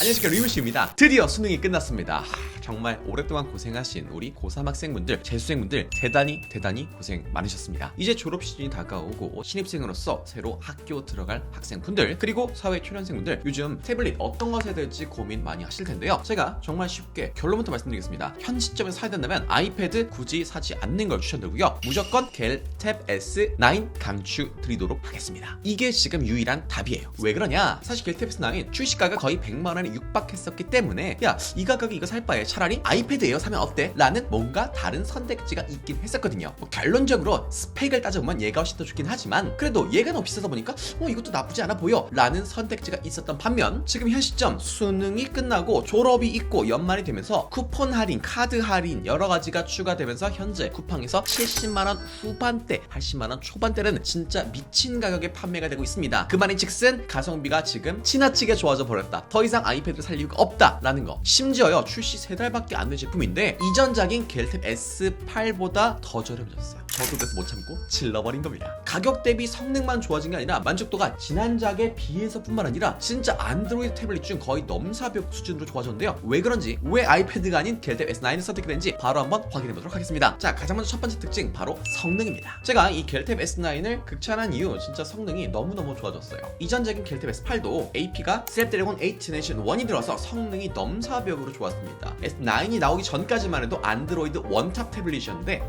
안녕하십니까 리무씨입니다. 드디어 수능이 끝났습니다. 하, 정말 오랫동안 고생하신 우리 고3 학생분들 재수생분들 대단히 대단히 고생 많으셨습니다. 이제 졸업 시즌이 다가오고 신입생으로서 새로 학교 들어갈 학생분들 그리고 사회 초년생분들 요즘 태블릿 어떤 것에 될지 고민 많이 하실 텐데요. 제가 정말 쉽게 결론부터 말씀드리겠습니다. 현 시점에서 사야 된다면 아이패드 굳이 사지 않는 걸 추천드리고요. 무조건 갤 탭 S9 강추드리도록 하겠습니다. 이게 지금 유일한 답이에요. 왜 그러냐? 사실 갤 탭 S9 출시가가 거의 100만 원에 육박했었기 때문에 야 이 가격에 이거 살 바에 차라리 아이패드 에어 사면 어때? 라는 뭔가 다른 선택지가 있긴 했었거든요. 뭐 결론적으로 스펙을 따져보면 얘가 훨씬 더 좋긴 하지만 그래도 얘가 너무 비싸다 보니까 어 이것도 나쁘지 않아 보여. 라는 선택지가 있었던 반면 지금 현 시점 수능이 끝나고 졸업이 있고 연말이 되면서 쿠폰 할인, 카드 할인 여러 가지가 추가되면서 현재 쿠팡에서 70만원 후반대, 80만원 초반대는 진짜 미친 가격에 판매가 되고 있습니다. 그 말인 즉슨 가성비가 지금 지나치게 좋아져 버렸다. 더 이상 아이 패드를 살 이유가 없다라는 거. 심지어요 출시 3달밖에 안 된 제품인데 이전작인 갤탭 S8보다 더 저렴해졌어요 그래서 못 참고 질러버린 겁니다. 가격 대비 성능만 좋아진 게 아니라 만족도가 지난작에 비해서뿐만 아니라 진짜 안드로이드 태블릿 중 거의 넘사벽 수준으로 좋아졌는데요. 왜 그런지 왜 아이패드가 아닌 갤탭 S9을 선택했는지 바로 한번 확인해 보도록 하겠습니다. 자 가장 먼저 첫 번째 특징 바로 성능입니다. 제가 이 갤탭 S9을 극찬한 이유 진짜 성능이 너무너무 좋아졌어요. 이전작인 갤탭 S8도 AP가 스냅드래곤 8 제네레이션 1이 들어서 성능이 넘사벽으로 좋았습니다. S9이 나오기 전까지만 해도 안드로이드 원탑 태블릿이었는데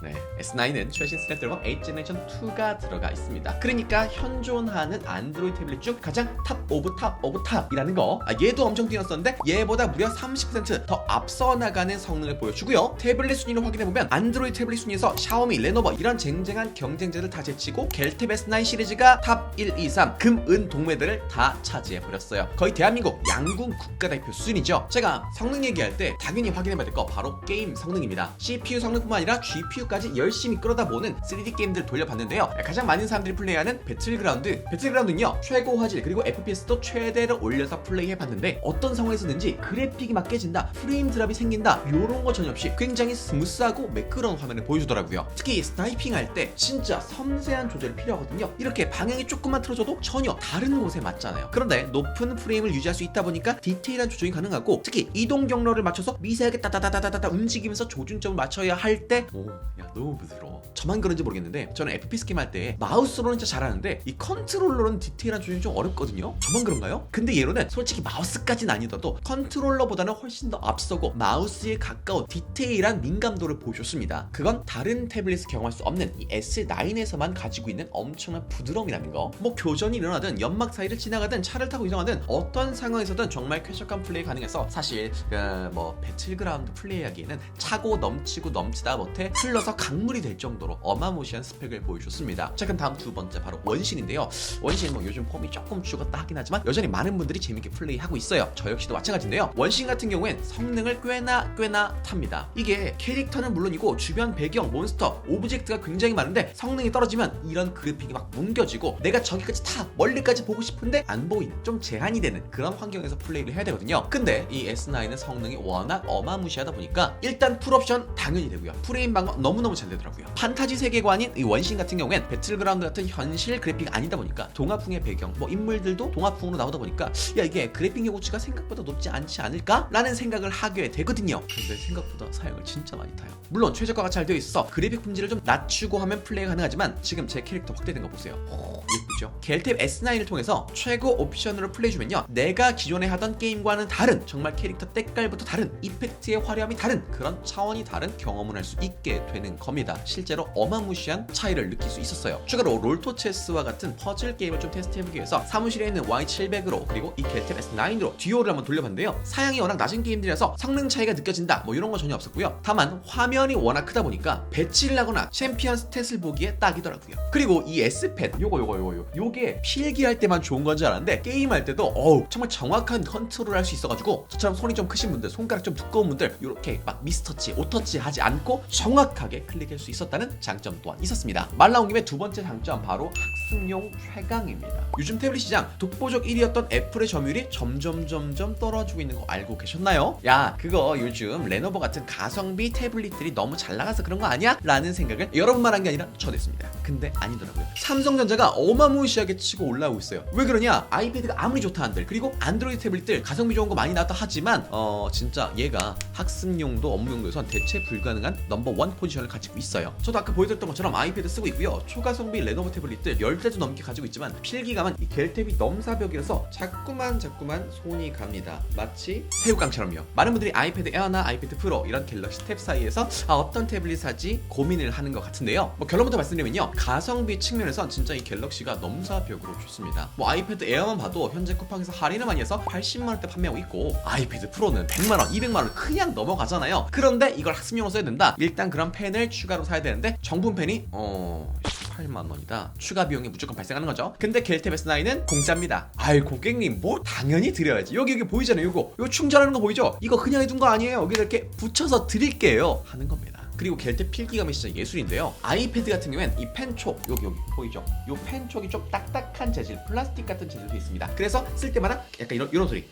네, S9은 최신 스냅드래곤 8 제네레이션 2가 들어가 있습니다. 그러니까 현존하는 안드로이드 태블릿 중 가장 탑 오브 탑 오브 탑이라는 거. 아, 얘도 엄청 뛰었었는데 얘보다 무려 30%더 앞서 나가는 성능을 보여주고요. 태블릿 순위를 확인해 보면 안드로이드 태블릿 순위에서 샤오미, 레노버 이런 쟁쟁한 경쟁자들 다 제치고 갤탭 S9 시리즈가 탑 1, 2, 3 금, 은 동매들을 다 차지해 버렸어요. 거의 대한민국 양궁 국가대표 수준이죠. 제가 성능 얘기할 때 당연히 확인해 봐야 될 거 바로 게임 성능입니다. CPU 성능뿐만 아니라 GPU 까지 열심히 끌어다보는 3D 게임들 돌려봤는데요. 가장 많은 사람들이 플레이하는 배틀그라운드. 배틀그라운드는요 최고 화질 그리고 FPS도 최대로 올려서 플레이해봤는데 어떤 상황에서든지 그래픽이 막 깨진다, 프레임 드랍이 생긴다 이런 거 전혀 없이 굉장히 스무스하고 매끄러운 화면을 보여주더라고요. 특히 스나이핑 할 때 진짜 섬세한 조절이 필요하거든요. 이렇게 방향이 조금만 틀어져도 전혀 다른 곳에 맞잖아요. 그런데 높은 프레임을 유지할 수 있다 보니까 디테일한 조정이 가능하고 특히 이동 경로를 맞춰서 미세하게 따다다다다다 움직이면서 조준점을 맞춰야 할때 오, 야 너무 부드러워. 저만 그런지 모르겠는데 저는 FPS 게임 할때 마우스로는 진짜 잘하는데 이 컨트롤러는 디테일한 조정이 좀 어렵거든요. 저만 그런가요? 근데 얘로는 솔직히 마우스까지는 아니더라도 컨트롤러보다는 훨씬 더 앞서고 마우스에 가까운 디테일한 민감도를 보여줬습니다. 그건 다른 태블릿을 경험할 수 없는 이 S9에서만 가지고 있는 엄청난 부드러움이라는 거. 뭐 교전이 일어나든 연막 사이를 지나가든 차를 타고 이동하든 어떤 상황에서든 정말 쾌적한 플레이 가능해서 사실 그, 뭐 배틀그라운드 플레이하기에는 차고 넘치고 넘치다 못해 흘러서 강물이 될 정도로 어마무시한 스펙을 보여줬습니다. 자 그럼 다음 두 번째 바로 원신인데요. 원신 뭐 요즘 폼이 조금 죽었다 하긴 하지만 여전히 많은 분들이 재밌게 플레이하고 있어요. 저 역시도 마찬가지인데요. 원신 같은 경우엔 성능을 꽤나 꽤나 탑니다. 이게 캐릭터는 물론이고 주변 배경, 몬스터, 오브젝트가 굉장히 많은데 성능이 떨어지면 이런 그래픽이 막 뭉겨지고 내가 저기까지 다 멀리까지 보고 싶은데 안 보이는 좀 제한이 되는 그런 환경에서 플레이를 해야 되거든요. 근데 이 S9은 성능이 워낙 어마무시하다 보니까 일단 풀옵션 당연히 되고요. 프레임 방어 너무 너무 잘 되더라고요. 판타지 세계관인 이 원신 같은 경우엔 배틀그라운드 같은 현실 그래픽 아니다 보니까 동화풍의 배경, 뭐 인물들도 동화풍으로 나오다 보니까 야 이게 그래픽 요구치가 생각보다 높지 않지 않을까? 라는 생각을 하게 되거든요. 근데 생각보다 사양을 진짜 많이 타요. 물론 최저가가 잘 되어 있어서 그래픽 품질을 좀 낮추고 하면 플레이가 가능하지만 지금 제 캐릭터 확대된 거 보세요. 오, 예쁘죠? 갤탭 S9을 통해서 최고 옵션으로 플레이주면요. 내가 기존에 하던 게임과는 다른 정말 캐릭터 때깔부터 다른 이펙트의 화려함이 다른 그런 차원이 다른 경험을 할 수 있게 되는 겁니다. 실제로 어마무시한 차이를 느낄 수 있었어요. 추가로 롤토 체스와 같은 퍼즐 게임을 좀 테스트해보기 위해서 사무실에 있는 Y700으로 그리고 이 갤탭 S9으로 듀오를 한번 돌려봤는데요. 사양이 워낙 낮은 게임들이라서 성능 차이가 느껴진다 뭐 이런 건 전혀 없었고요. 다만 화면이 워낙 크다 보니까 배치를 하거나 챔피언 스탯을 보기에 딱이더라고요. 그리고 이 S펜 요거 요거 요거 요 요게 필기할 때만 좋은 건 줄 알았는데 게임할 때도 어우 정말 정확한 컨트롤을 할수 있어가지고 저처럼 손이 좀 크신 분들 손가락 좀 두꺼운 분들 이렇게 막 미스터치 오터치 하지 않고 정확하게 쉽게 클릭할 수 있었다는 장점 또한 있었습니다. 말 나온 김에 두 번째 장점 바로 학습용 최강입니다. 요즘 태블릿 시장 독보적 1위였던 애플의 점유율이 점점 점점 떨어지고 있는 거 알고 계셨나요? 야 그거 요즘 레노버 같은 가성비 태블릿들이 너무 잘 나가서 그런 거 아니야? 라는 생각을 여러분만 한 게 아니라 저도 했습니다. 근데 아니더라고요. 삼성전자가 어마무시하게 치고 올라오고 있어요. 왜 그러냐? 아이패드가 아무리 좋다 한들 그리고 안드로이드 태블릿들 가성비 좋은 거 많이 나왔다 하지만 어 진짜 얘가 학습용도 업무용도에선 대체 불가능한 넘버 원 포지션 을 가지고 있어요. 저도 아까 보여드렸던 것처럼 아이패드 쓰고 있고요. 초가성비 레노버 태블릿들 10대도 넘게 가지고 있지만 필기감은 이 겔탭이 넘사벽이라서 자꾸만 자꾸만 손이 갑니다. 마치 새우깡처럼요. 많은 분들이 아이패드 에어나 아이패드 프로 이런 갤럭시 탭 사이에서 아, 어떤 태블릿 사지 고민을 하는 것 같은데요. 뭐 결론부터 말씀드리면요. 가성비 측면에선 진짜 이 갤럭시가 넘사벽으로 좋습니다. 뭐 아이패드 에어만 봐도 현재 쿠팡에서 할인을 많이 해서 80만 원대 판매하고 있고 아이패드 프로는 100만 원, 200만 원 그냥 넘어가잖아요. 그런데 이걸 학습용으로 써야 된다. 일단 그런 펜을 추가로 사야 되는데 정품 펜이 어 18만 원이다. 추가 비용이 무조건 발생하는 거죠. 근데 겔탭 S9은 공짜입니다. 아이 고객님 뭐 당연히 드려야지. 여기 여기 보이잖아요. 이거 이거 충전하는 거 보이죠? 이거 그냥 해둔 거 아니에요. 여기 이렇게 붙여서 드릴게요. 하는 겁니다. 그리고 겔탭 필기감이 진짜 예술인데요. 아이패드 같은 경우엔 이 펜촉 여기 여기 보이죠? 이 펜촉이 좀 딱딱한 재질, 플라스틱 같은 재질도 있습니다. 그래서 쓸 때마다 약간 이런 이런 소리.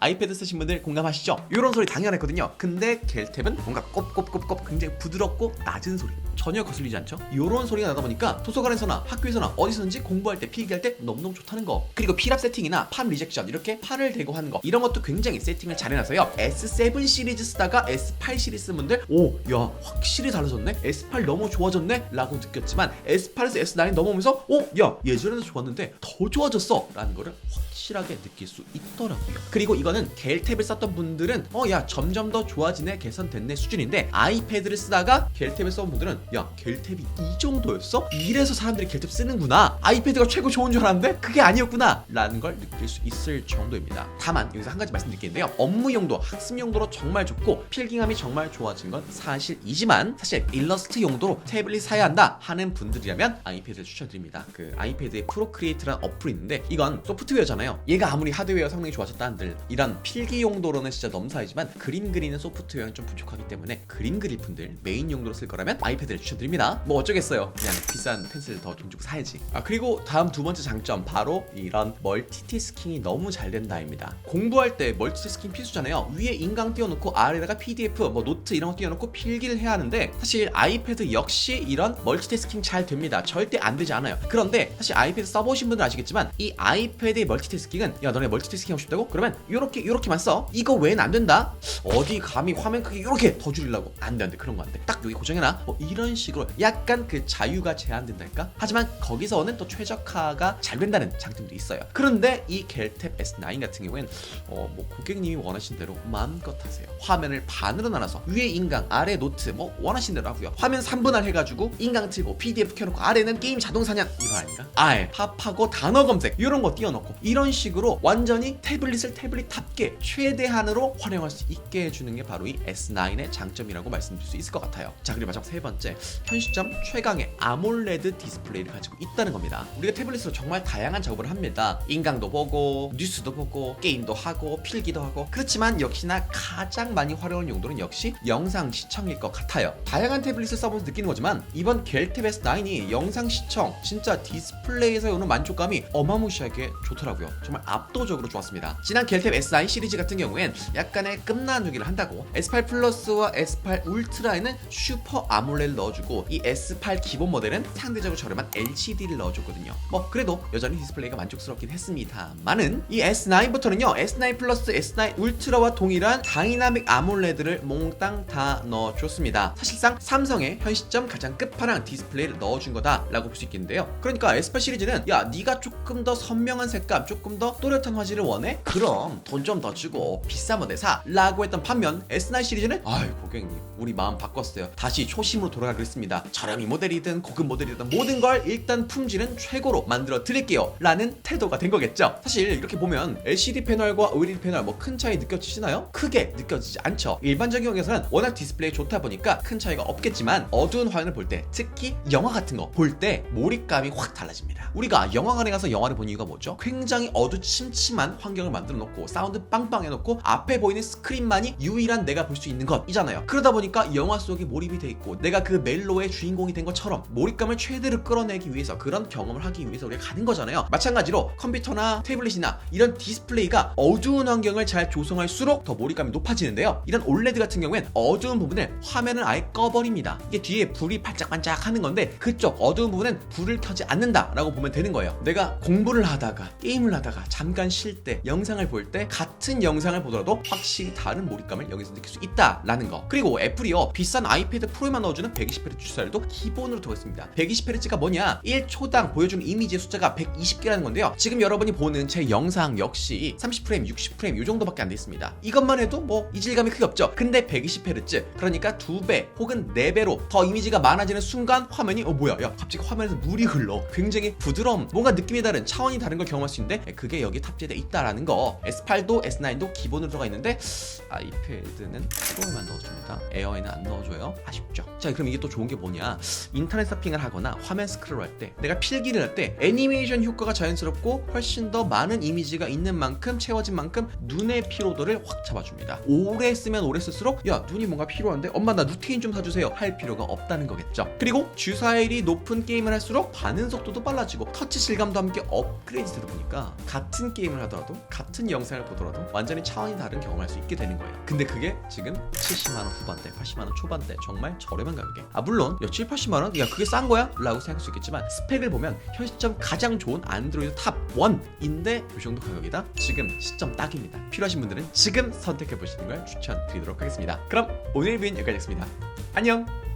아이패드 쓰신 분들 공감하시죠? 이런 소리 당연했거든요. 근데 겔탭은 뭔가 꼽꼽꼽꼽 굉장히 부드럽고 낮은 소리. 전혀 거슬리지 않죠? 이런 소리가 나다 보니까 도서관에서나 학교에서나 어디서든지 공부할 때 필기할 때 너무너무 좋다는 거. 그리고 필압 세팅이나 판 리젝션 이렇게 팔을 대고 하는 거 이런 것도 굉장히 세팅을 잘 해놔서요. S7 시리즈 쓰다가 S8 시리즈 쓴 분들 오, 야 확실히 달라졌네. S8 너무 좋아졌네. 라고 느꼈지만 S8에서 S9 넘어오면서 오, 야 예전에도 좋았는데 더 좋아졌어. 라는 거를 확실하게 느낄 수 있더라고요. 그리고 이거는 겔탭을 썼던 분들은 어 야 점점 더 좋아지네 개선됐네 수준인데 아이패드를 쓰다가 겔탭을 써본 분들은 야 겔탭이 이 정도였어? 이래서 사람들이 겔탭 쓰는구나 아이패드가 최고 좋은 줄 알았는데 그게 아니었구나 라는 걸 느낄 수 있을 정도입니다. 다만 여기서 한 가지 말씀드릴게요. 업무 용도 학습 용도로 정말 좋고 필기감이 정말 좋아진 건 사실이지만 사실 일러스트 용도로 태블릿 사야 한다 하는 분들이라면 아이패드를 추천드립니다. 그 아이패드의 프로크리에이트라는 어플이 있는데 이건 소프트웨어잖아요. 얘가 아무리 하드웨어 성능이 좋아졌다 한들 이런 필기 용도로는 진짜 넘사이지만 그림 그리는 소프트웨어는 좀 부족하기 때문에 그림 그릴 분들 메인 용도로 쓸 거라면 아이패드를 추천드립니다. 뭐 어쩌겠어요. 그냥 비싼 펜슬 더 돈 주고 사야지. 아 그리고 다음 두 번째 장점 바로 이런 멀티태스킹이 너무 잘 된다입니다. 공부할 때 멀티태스킹 필수잖아요. 위에 인강 띄워놓고 아래다가 PDF, 뭐 노트 이런 거 띄워놓고 필기를 해야 하는데 사실 아이패드 역시 이런 멀티태스킹 잘 됩니다. 절대 안 되지 않아요. 그런데 사실 아이패드 써보신 분들 아시겠지만 이 아이패드의 멀티태스킹은 야 너네 멀티태스킹 하고 싶다고? 그러면 이렇게 이렇게만 써. 이거 외엔 안 된다. 어디 감히 화면 크기 이렇게 더 줄이려고 안돼 안돼 그런 거 안 돼. 딱 여기 고정해놔. 뭐 이런 식으로 약간 그 자유가 제한된달까? 하지만 거기서는 또 최적화가 잘 된다는 장점도 있어요. 그런데 이 겔탭 S9 같은 경우엔 어, 뭐 고객님이 원하신 대로 마음껏 하세요. 화면을 반으로 나눠서 위에 인강, 아래 노트 뭐 원하신 대로 하고요. 화면 3분할 해가지고 인강 틀고 PDF 켜놓고 아래는 게임 자동 사냥 이거 아닌가? 아예 팝하고 단어 검색 이런 거 띄워놓고 이런 식으로 완전히 태블릿을 태블릿답게 최대한으로 활용할 수 있게 해주는 게 바로 이 S9의 장점이라고 말씀드릴 수 있을 것 같아요. 자 그리고 마지막 세 번째 현 시점 최강의 아몰레드 디스플레이를 가지고 있다는 겁니다. 우리가 태블릿으로 정말 다양한 작업을 합니다. 인강도 보고 뉴스도 보고 게임도 하고 필기도 하고 그렇지만 역시나 가장 많이 활용하는 용도는 역시 영상 시청일 것 같아요. 다양한 태블릿을 써보면서 느끼는 거지만 이번 겔탭 S9이 영상 시청 진짜 디스플레이에서 오는 만족감이 어마무시하게 좋더라고요. 정말 압도적으로 좋았습니다. 지난 겔탭 S9 시리즈 같은 경우엔 약간의 끝나누기를 한다고 S8 플러스와 S8 울트라에는 슈퍼 아몰레를 넣어 주고 이 S8 기본 모델은 상대적으로 저렴한 LCD를 넣어줬거든요. 뭐 그래도 여전히 디스플레이가 만족스럽긴 했습니다만은 이 S9부터는요 S9 플러스 S9 울트라와 동일한 다이나믹 아몰레드를 몽땅 다 넣어줬습니다. 사실상 삼성의 현 시점 가장 끝판왕 디스플레이를 넣어준 거다라고 볼 수 있겠는데요. 그러니까 S8 시리즈는 야 네가 조금 더 선명한 색감, 조금 더 또렷한 화질을 원해? 그럼 돈 좀 더 주고 비싼 모델 사 라고 했던 반면 S9 시리즈는 아이 고객님 우리 마음 바꿨어요. 다시 초심으로 돌아가겠습니다. 그랬습니다. 저렴이 모델이든 고급 모델이든 모든 걸 일단 품질은 최고로 만들어 드릴게요. 라는 태도가 된 거겠죠. 사실 이렇게 보면 LCD 패널과 OLED 패널 뭐 큰 차이 느껴지시나요? 크게 느껴지지 않죠. 일반적인 경우에서는 워낙 디스플레이 좋다 보니까 큰 차이가 없겠지만 어두운 화면을 볼 때 특히 영화 같은 거 볼 때 몰입감이 확 달라집니다. 우리가 영화관에 가서 영화를 본 이유가 뭐죠? 굉장히 어두침침한 환경을 만들어 놓고 사운드 빵빵 해놓고 앞에 보이는 스크린만이 유일한 내가 볼 수 있는 것이잖아요. 그러다 보니까 영화 속에 몰입이 돼 있고 내가 그 멜로의 주인공이 된 것처럼 몰입감을 최대로 끌어내기 위해서 그런 경험을 하기 위해서 우리가 가는 거잖아요. 마찬가지로 컴퓨터나 태블릿이나 이런 디스플레이가 어두운 환경을 잘 조성할수록 더 몰입감이 높아지는데요. 이런 OLED 같은 경우엔 어두운 부분을 화면을 아예 꺼버립니다. 이게 뒤에 불이 반짝반짝 하는 건데 그쪽 어두운 부분은 불을 켜지 않는다라고 보면 되는 거예요. 내가 공부를 하다가 게임을 하다가 잠깐 쉴 때 영상을 볼 때 같은 영상을 보더라도 확실히 다른 몰입감을 여기서 느낄 수 있다라는 거. 그리고 애플이요 비싼 아이패드 프로에만 넣어주는 120Hz 주사율도 기본으로 들어 있습니다. 120Hz가 뭐냐? 1초당 보여주는 이미지의 숫자가 120개라는 건데요. 지금 여러분이 보는 제 영상 역시 30프레임, 60프레임 이 정도밖에 안 돼 있습니다. 이것만 해도 뭐 이질감이 크게 없죠. 근데 120Hz 그러니까 두배 혹은 네 배로 더 이미지가 많아지는 순간 화면이 어 뭐야? 야 갑자기 화면에서 물이 흘러. 굉장히 부드러움, 뭔가 느낌이 다른 차원이 다른 걸 경험할 수 있는데 그게 여기 탑재돼 있다라는 거. S8도 S9도 기본으로 들어가 있는데 아이패드는 프로에만 넣어줍니다. 에어에는 안 넣어줘요. 아쉽죠. 자, 그럼 이게 또 좋은 게 뭐냐? 인터넷 서핑을 하거나 화면 스크롤 할 때, 내가 필기를 할 때 애니메이션 효과가 자연스럽고 훨씬 더 많은 이미지가 있는 만큼 채워진 만큼 눈의 피로도를 확 잡아줍니다. 오래 쓰면 오래 쓸수록 야 눈이 뭔가 피로한데 엄마 나 루테인 좀 사주세요 할 필요가 없다는 거겠죠. 그리고 주사율이 높은 게임을 할수록 반응 속도도 빨라지고 터치 실감도 함께 업그레이드 되다 보니까 같은 게임을 하더라도 같은 영상을 보더라도 완전히 차원이 다른 경험을 할 수 있게 되는 거예요. 근데 그게 지금 70만 원 후반대, 80만 원 초반대 정말 저렴한 가격에. 아 물론 야 7, 80만 원? 야 그게 싼 거야? 라고 생각할 수 있겠지만 스펙을 보면 현 시점 가장 좋은 안드로이드 탑 1인데 이 정도 가격이다? 지금 시점 딱입니다. 필요하신 분들은 지금 선택해 보시는 걸 추천드리도록 하겠습니다. 그럼 오늘 뷰는 여기까지였습니다. 안녕.